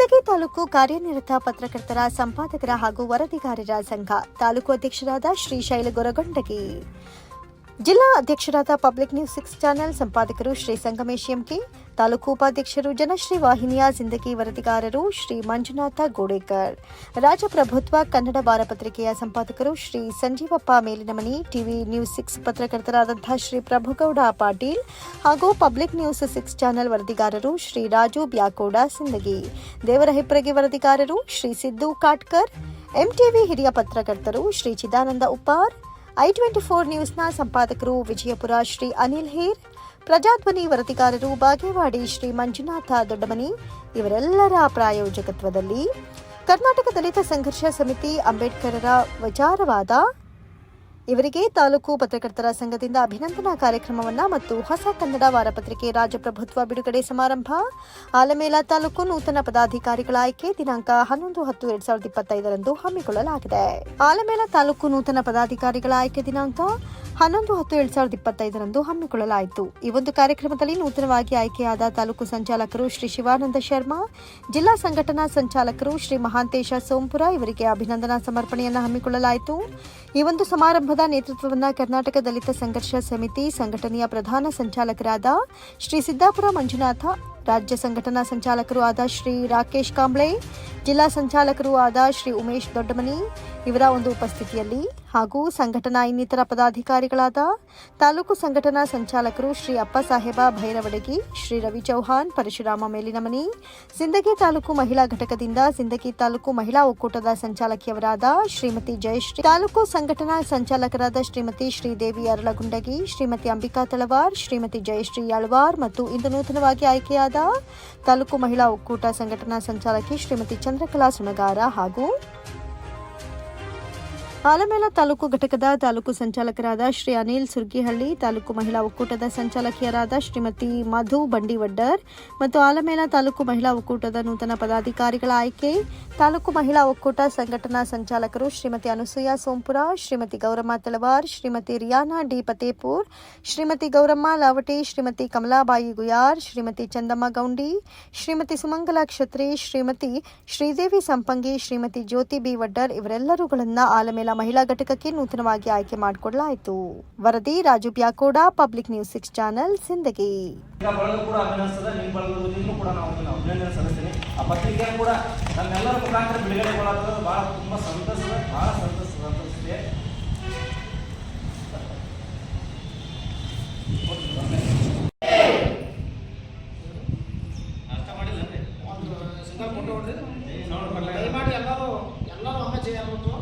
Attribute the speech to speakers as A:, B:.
A: ಸಿಂದಗಿ ತಾಲೂಕು ಕಾರ್ಯನಿರತ ಪತ್ರಕರ್ತರ ಸಂಪಾದಕರ ಹಾಗೂ ವರದಿಗಾರರ ಸಂಘ ತಾಲೂಕು ಅಧ್ಯಕ್ಷರಾದ ಶ್ರೀ ಶೈಲ ಗೊರಗೊಂಡಗಿ ಜಿಲ್ಲಾ ಅಧ್ಯಕ್ಷರಾದ ಪಬ್ಲಿಕ್ ನ್ಯೂಸ್ ಸಿಕ್ಸ್ ಚಾನೆಲ್ ಸಂಪಾದಕರು ಶ್ರೀ ಸಂಗಮೇಶ್ ಎಂಕೆ, ತಾಲೂಕು ಉಪಾಧ್ಯಕ್ಷರು ಜನಶ್ರೀ ವಾಹಿನಿಯ ಜಿಂದಗಿ ವರದಿಗಾರರು ಶ್ರೀ ಮಂಜುನಾಥ ಗೋಡೇಕರ್ ರಾಜಪ್ರಭುತ್ವ ಕನ್ನಡ ವಾರಪತ್ರಿಕೆಯ ಸಂಪಾದಕರು Shri Sanjeevappa Melinamani, TV news six ಪತ್ರಕರ್ತರಾದಂತಹ Shri Prabhugouda Patil ಹಾಗೂ ಪಬ್ಲಿಕ್ ನ್ಯೂಸ್ ಸಿಕ್ಸ್ ಚಾನೆಲ್ ವರದಿಗಾರರು ಶ್ರೀ ರಾಜು ಬ್ಯಾಕೋಡ ಸಿಂದಗಿ ದೇವರ ಹೆಪ್ಪರಗಿ ವರದಿಗಾರರು ಶ್ರೀ ಸಿದ್ದು ಕಾಟ್ಕರ್, ಎಂಟಿವಿ ಹಿರಿಯ ಪತ್ರಕರ್ತರು Shri Chidananda Uppar I twenty four ನ್ಯೂಸ್ನ ಸಂಪಾದಕರು ವಿಜಯಪುರ ಶ್ರೀ ಅನಿಲ್ ಹೇರ್, ಪ್ರಜಾಧ್ವನಿ ವರದಿಗಾರರು ಬಾಗೇವಾಡಿ ಶ್ರೀ ಮಂಜುನಾಥ ದೊಡ್ಡಮನಿ ಇವರೆಲ್ಲರ ಪ್ರಾಯೋಜಕತ್ವದಲ್ಲಿ ಕರ್ನಾಟಕ ದಲಿತ ಸಂಘರ್ಷ ಸಮಿತಿ ಅಂಬೇಡ್ಕರರ ವಿಚಾರವಾದ ಇವರಿಗೆ ತಾಲೂಕು ಪತ್ರಕರ್ತರ ಸಂಘದಿಂದ ಅಭಿನಂದನಾ ಕಾರ್ಯಕ್ರಮವನ್ನ ಮತ್ತು ಹೊಸ ಕನ್ನಡ ವಾರಪತ್ರಿಕೆ ರಾಜಪ್ರಭುತ್ವ ಬಿಡುಗಡೆ ಸಮಾರಂಭ. ಆಲಮೇಲ ತಾಲೂಕು ನೂತನ ಪದಾಧಿಕಾರಿಗಳ ಆಯ್ಕೆ ದಿನಾಂಕ ಹನ್ನೊಂದು ಹತ್ತು ಎರಡ್ ಸಾವಿರದ ಇಪ್ಪತ್ತೈದರಂದು ಹಮ್ಮಿಕೊಳ್ಳಲಾಗಿದೆ. ಆಲಮೇಲ ತಾಲೂಕು ನೂತನ ಪದಾಧಿಕಾರಿಗಳ ಆಯ್ಕೆ ದಿನಾಂಕ ಹನ್ನೊಂದು ಹತ್ತು ಎರಡ್ ಸಾವಿರದ ಇಪ್ಪತ್ತೈದರಂದು ಹಮ್ಮಿಕೊಳ್ಳಲಾಯಿತು. ಈ ಒಂದು ಕಾರ್ಯಕ್ರಮದಲ್ಲಿ ನೂತನವಾಗಿ ಆಯ್ಕೆಯಾದ ತಾಲೂಕು ಸಂಚಾಲಕರು ಶ್ರೀ ಶಿವಾನಂದ ಶರ್ಮಾ, ಜಿಲ್ಲಾ ಸಂಘಟನಾ ಸಂಚಾಲಕರು ಶ್ರೀ ಮಹಾಂತೇಶ ಸೋಂಪುರ ಇವರಿಗೆ ಅಭಿನಂದನಾ ಸಮರ್ಪಣೆಯನ್ನು ಹಮ್ಮಿಕೊಳ್ಳಲಾಯಿತು. ಈ ಒಂದು ಸಮಾರಂಭದ ನೇತೃತ್ವವನ್ನು ಕರ್ನಾಟಕ ದಲಿತ ಸಂಘರ್ಷ ಸಮಿತಿ ಸಂಘಟನೆಯ ಪ್ರಧಾನ ಸಂಚಾಲಕರಾದ ಶ್ರೀ ಸಿದ್ದಾಪುರ ಮಂಜುನಾಥ, ರಾಜ್ಯ ಸಂಘಟನಾ ಸಂಚಾಲಕರು ಆದ ಶ್ರೀ ರಾಕೇಶ್ ಕಾಂಬ್ಳೆ, ಜಿಲ್ಲಾ ಸಂಚಾಲಕರು ಆದ ಶ್ರೀ ಉಮೇಶ್ ದೊಡ್ಡಮನಿ ಇವರ ಒಂದು ಉಪಸ್ಥಿತಿಯಲ್ಲಿ ಹಾಗೂ ಸಂಘಟನಾ ಇನ್ನಿತರ ಪದಾಧಿಕಾರಿಗಳಾದ ತಾಲೂಕು ಸಂಘಟನಾ ಸಂಚಾಲಕರು ಶ್ರೀ ಅಪ್ಪಸಾಹೇಬ ಭೈರವಡಗಿ, ಶ್ರೀ ರವಿ ಚೌಹಾಣ್, ಪರಶುರಾಮ ಮೇಲಿನಮನಿ, ಸಿಂದಗಿ ತಾಲೂಕು ಮಹಿಳಾ ಘಟಕದಿಂದ ಸಿಂದಗಿ ತಾಲೂಕು ಮಹಿಳಾ ಒಕ್ಕೂಟದ ಸಂಚಾಲಕಿಯವರಾದ ಶ್ರೀಮತಿ ಜಯಶ್ರೀ, ತಾಲೂಕು ಸಂಘಟನಾ ಸಂಚಾಲಕರಾದ ಶ್ರೀಮತಿ ಶ್ರೀದೇವಿ ಅರಳಗುಂಡಗಿ, ಶ್ರೀಮತಿ ಅಂಬಿಕಾ ತಳವಾರ್, ಶ್ರೀಮತಿ ಜಯಶ್ರೀ ಯಾಳ್ವಾರ್ ಮತ್ತು ಇಂದು ನೂತನವಾಗಿ ಆಯ್ಕೆಯಾದ ತಾಲೂಕು ಮಹಿಳಾ ಒಕ್ಕೂಟ ಸಂಘಟನಾ ಸಂಚಾಲಕಿ ಶ್ರೀಮತಿ ಚಂದ್ರಕಲಾ ಸುಣಗಾರ ಹಾಗೂ ಆಲಮೇಲ ತಾಲೂಕು ಘಟಕದ ತಾಲೂಕು ಸಂಚಾಲಕರಾದ ಶ್ರೀ ಅನಿಲ್ ಸುರ್ಗಿಹಳ್ಳಿ, ತಾಲೂಕು ಮಹಿಳಾ ಒಕ್ಕೂಟದ ಸಂಚಾಲಕಿಯರಾದ ಶ್ರೀಮತಿ ಮಧು ಬಂಡಿವಡ್ಡರ್ ಮತ್ತು ಆಲಮೇಲ ತಾಲೂಕು ಮಹಿಳಾ ಒಕ್ಕೂಟದ ನೂತನ ಪದಾಧಿಕಾರಿಗಳ ಆಯ್ಕೆ. ತಾಲೂಕು ಮಹಿಳಾ ಒಕ್ಕೂಟ ಸಂಘಟನಾ ಸಂಚಾಲಕರು ಶ್ರೀಮತಿ ಅನುಸೂಯ ಸೋಂಪುರ, ಶ್ರೀಮತಿ ಗೌರಮ್ಮ ತಳವಾರ್, ಶ್ರೀಮತಿ ರಿಯಾನಾ ಡಿ ಪತೇಪುರ್, ಶ್ರೀಮತಿ ಗೌರಮ್ಮ ಲಾವಟಿ, ಶ್ರೀಮತಿ ಕಮಲಾಬಾಯಿ ಗುಯಾರ್, ಶ್ರೀಮತಿ ಚಂದಮ್ಮ ಗೌಂಡಿ, ಶ್ರೀಮತಿ ಸುಮಂಗಲ ಕ್ಷತ್ರಿ, ಶ್ರೀಮತಿ ಶ್ರೀದೇವಿ ಸಂಪಂಗಿ, ಶ್ರೀಮತಿ ಜ್ಯೋತಿ ಬಿ ವಡ್ಡರ್ ಇವರೆಲ್ಲರೂಗಳನ್ನು ಆಲಮೇಲ ಮಹಿಳಾ ಘಟಕಕ್ಕೆ ನೂತನವಾಗಿ ಆಯ್ಕೆ ಮಾಡಿಕೊಳ್ಳಲಾಯಿತು ವರದಿ Raju Byakoda public news six channel Sindagi.
B: ದಯಮಾಡಿ ಎಲ್ಲರೂ ಎಲ್ಲರೂ ಅಮ್ಮ ಜಯ ಆಗ್ಬೇಕು